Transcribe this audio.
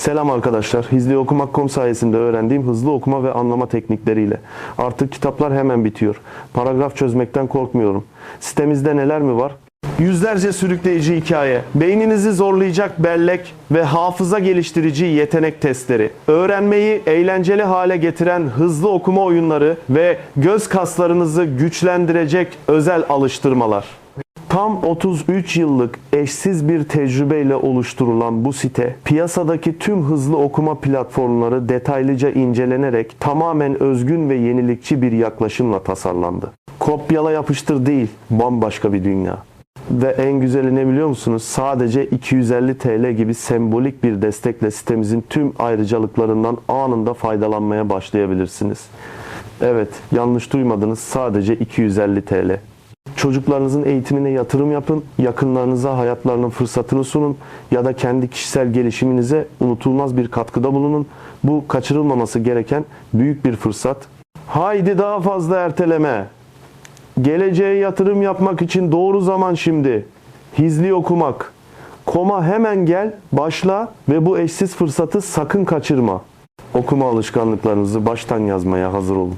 Selam arkadaşlar. Hizli Okumak.com sayesinde öğrendiğim hızlı okuma ve anlama teknikleriyle. Artık kitaplar hemen bitiyor. Paragraf çözmekten korkmuyorum. Sitemizde neler mi var? Yüzlerce sürükleyici hikaye, beyninizi zorlayacak bellek ve hafıza geliştirici yetenek testleri, öğrenmeyi eğlenceli hale getiren hızlı okuma oyunları ve göz kaslarınızı güçlendirecek özel alıştırmalar. Tam 33 yıllık eşsiz bir tecrübeyle oluşturulan bu site, piyasadaki tüm hızlı okuma platformları detaylıca incelenerek tamamen özgün ve yenilikçi bir yaklaşımla tasarlandı. Kopyala yapıştır değil, bambaşka bir dünya. Ve en güzeli ne biliyor musunuz? Sadece 250 TL gibi sembolik bir destekle sitemizin tüm ayrıcalıklarından anında faydalanmaya başlayabilirsiniz. Evet, yanlış duymadınız. Sadece 250 TL. Çocuklarınızın eğitimine yatırım yapın, yakınlarınıza hayatlarının fırsatını sunun ya da kendi kişisel gelişiminize unutulmaz bir katkıda bulunun. Bu kaçırılmaması gereken büyük bir fırsat. Haydi daha fazla erteleme. Geleceğe yatırım yapmak için doğru zaman şimdi. Hizli okumak. Koma hemen gel, başla ve bu eşsiz fırsatı sakın kaçırma. Okuma alışkanlıklarınızı baştan yazmaya hazır olun.